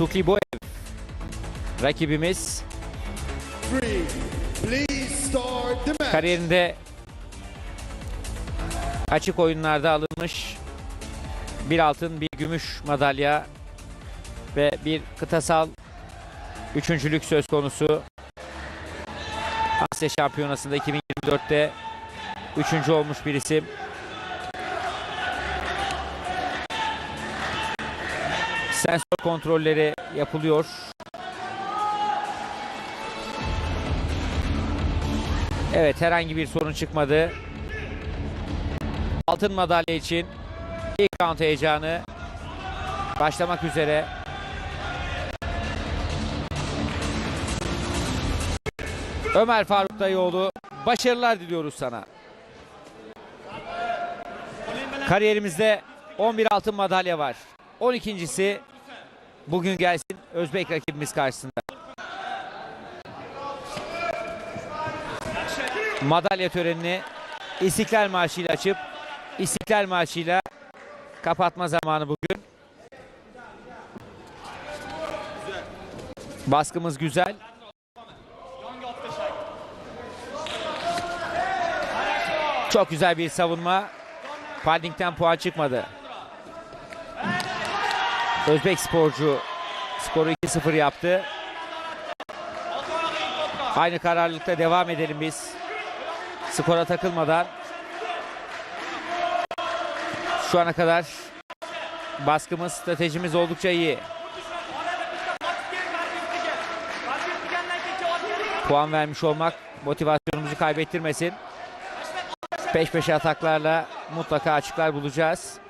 Sukiboev. Rakibimiz kariyerinde açık oyunlarda alınmış bir altın, bir gümüş madalya ve bir kıtasal üçüncülük söz konusu. Asya Şampiyonası'nda 2024'te üçüncü olmuş bir isim. Sensör kontrolleri yapılıyor. Evet herhangi bir sorun çıkmadı. Altın madalya için ilk round heyecanı başlamak üzere. Ömer Faruk Dayıoğlu başarılar diliyoruz sana. Kariyerimizde 11 altın madalya var. 12.si bugün gelsin Özbek rakibimiz karşısında. madalya törenini İstiklal Marşı ile açıp İstiklal Marşı ile kapatma zamanı bugün. Baskımız güzel. Çok güzel bir savunma. Palding'den puan çıkmadı. Özbek sporcu skoru 2-0 yaptı. Aynı kararlılıkta devam edelim biz skora takılmadan şu ana kadar baskımız, stratejimiz oldukça iyi. Puan vermiş olmak motivasyonumuzu kaybettirmesin. Peş peşe ataklarla mutlaka açıklar bulacağız.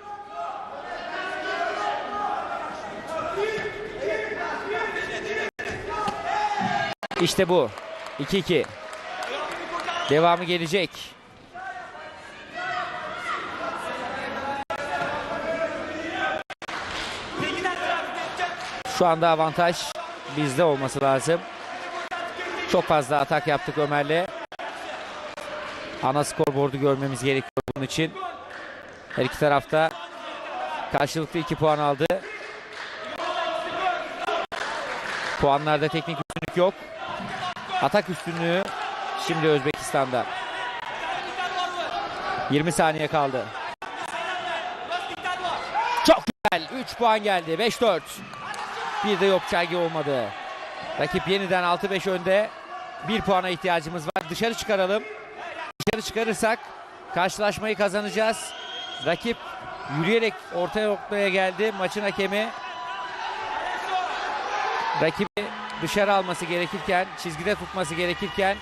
İşte bu. 2-2. Devamı gelecek. Şu anda avantaj bizde olması lazım. Çok fazla atak yaptık Ömer'le. Ana skorboardu görmemiz gerekiyor bunun için. Her iki tarafta karşılıklı iki puan aldı. Puanlarda teknik üstünlük yok. Atak üstünlüğü Şimdi Özbekistan'da. 20 saniye kaldı. Çok güzel. 3 puan geldi. 5-4. Bir de yok çelgi olmadı. Rakip yeniden 6-5 önde. 1 puana ihtiyacımız var. Dışarı çıkaralım. Dışarı çıkarırsak karşılaşmayı kazanacağız. Rakip yürüyerek orta noktaya geldi. Maçın hakemi rakibi dışarı alması gerekirken, çizgide tutması gerekirken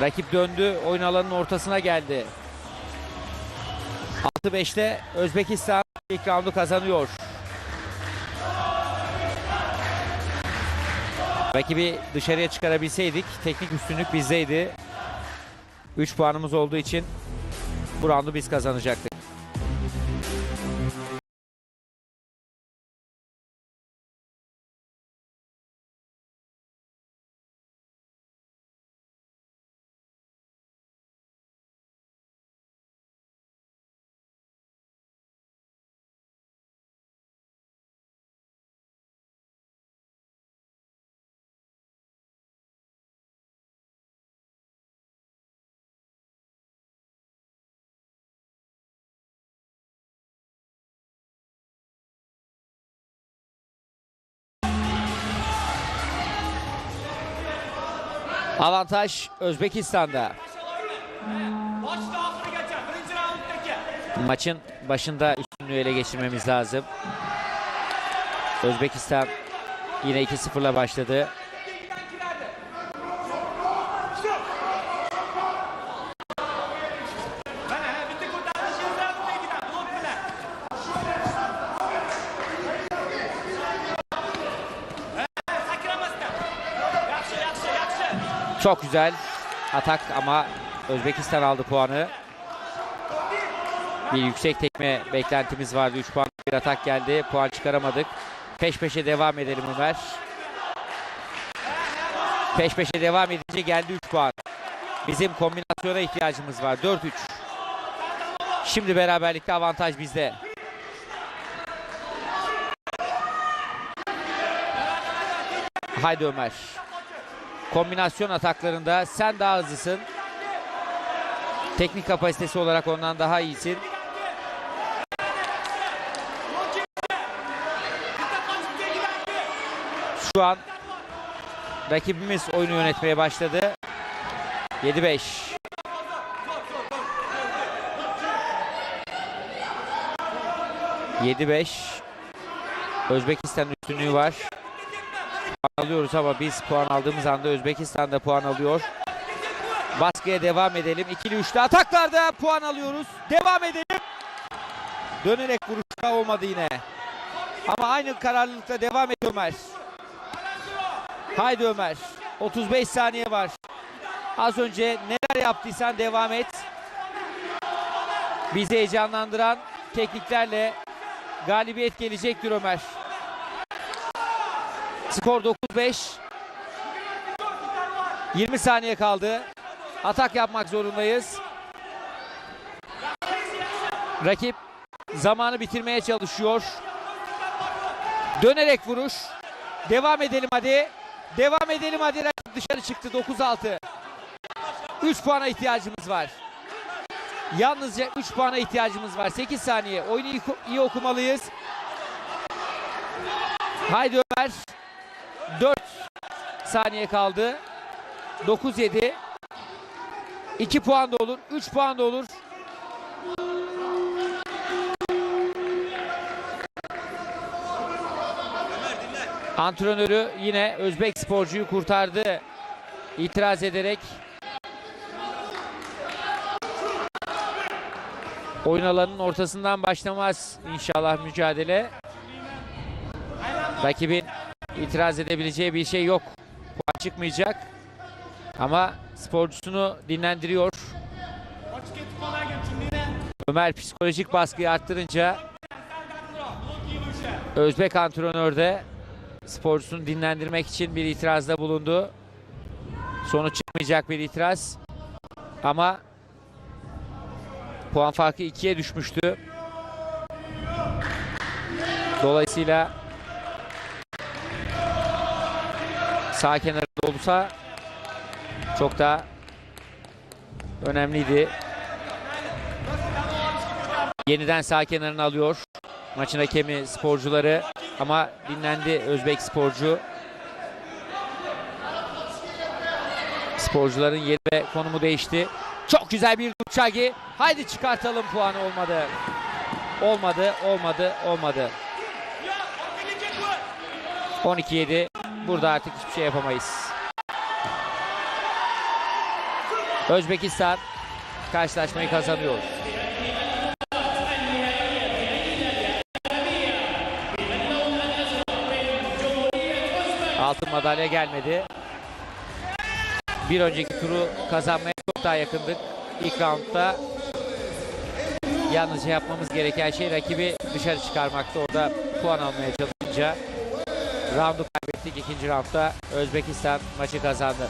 Rakip döndü. Oyun alanının ortasına geldi. 6-5'te Özbekistan ilk roundu kazanıyor. Rakibi dışarıya çıkarabilseydik teknik üstünlük bizdeydi. 3 puanımız olduğu için bu roundu biz kazanacaktık. Avantaj Özbekistan'da. Maçın başında üstünlüğü ele geçirmemiz lazım. Özbekistan yine 2-0'la başladı. Çok güzel atak ama Özbekistan aldı puanı. Bir yüksek tekme beklentimiz vardı. 3 puan bir atak geldi. Puan çıkaramadık. Peş peşe devam edelim Ömer. Peş peşe devam edince geldi 3 puan. Bizim kombinasyona ihtiyacımız var. 4-3. Şimdi beraberlikte avantaj bizde. Haydi Ömer. Kombinasyon ataklarında sen daha hızlısın. Teknik kapasitesi olarak ondan daha iyisin. Şu an rakibimiz oyunu yönetmeye başladı. 7-5. Yedi beş. Özbekistan üstünlüğü var. Alıyoruz ama biz puan aldığımız anda Özbekistan da puan alıyor. Baskıya devam edelim. İkili üçlü ataklarda puan alıyoruz. Devam edelim. Dönerek vuruşta olmadı yine. Ama aynı kararlılıkla devam et Ömer. Haydi Ömer. 35 saniye var. Az önce neler yaptıysan devam et. Bizi heyecanlandıran tekniklerle galibiyet gelecektir Ömer. Skor 9-5. 20 saniye kaldı. Atak yapmak zorundayız. Rakip zamanı bitirmeye çalışıyor. Dönerek vuruş. Devam edelim hadi. Devam edelim hadi. Rakip dışarı çıktı 9-6. 3 puana ihtiyacımız var. Yalnızca 3 puana ihtiyacımız var. 8 saniye. Oyunu iyi, iyi okumalıyız. Haydi Ömer. 4 saniye kaldı. 9-7. 2 puan da olur. 3 puan da olur. Antrenörü yine Özbek sporcuyu kurtardı. İtiraz ederek oyun alanının ortasından başlamaz inşallah mücadele. Rakibin itiraz edebileceği bir şey yok. Puan çıkmayacak. Ama sporcusunu dinlendiriyor. Ömer psikolojik baskıyı arttırınca Özbek antrenör de sporcusunu dinlendirmek için bir itirazda bulundu. Sonu çıkmayacak bir itiraz. Ama puan farkı ikiye düşmüştü. Dolayısıyla sağ kenarında olursa çok daha önemliydi. Yeniden sağ kenarını alıyor. Maçın hakemi sporcuları ama dinlendi Özbek sporcu. Sporcuların yeri ve konumu değişti. Çok güzel bir Duçagi. Haydi çıkartalım puanı olmadı. Olmadı, olmadı, olmadı. 12-7. Burada artık hiçbir şey yapamayız. Özbekistan karşılaşmayı kazanıyor. Altın madalya gelmedi. Bir önceki turu kazanmaya çok daha yakındık. İlk roundda yalnızca yapmamız gereken şey rakibi dışarı çıkarmaktı. Orada puan almaya çalışınca roundu kaybettik. İkinci roundda Özbekistan maçı kazandı.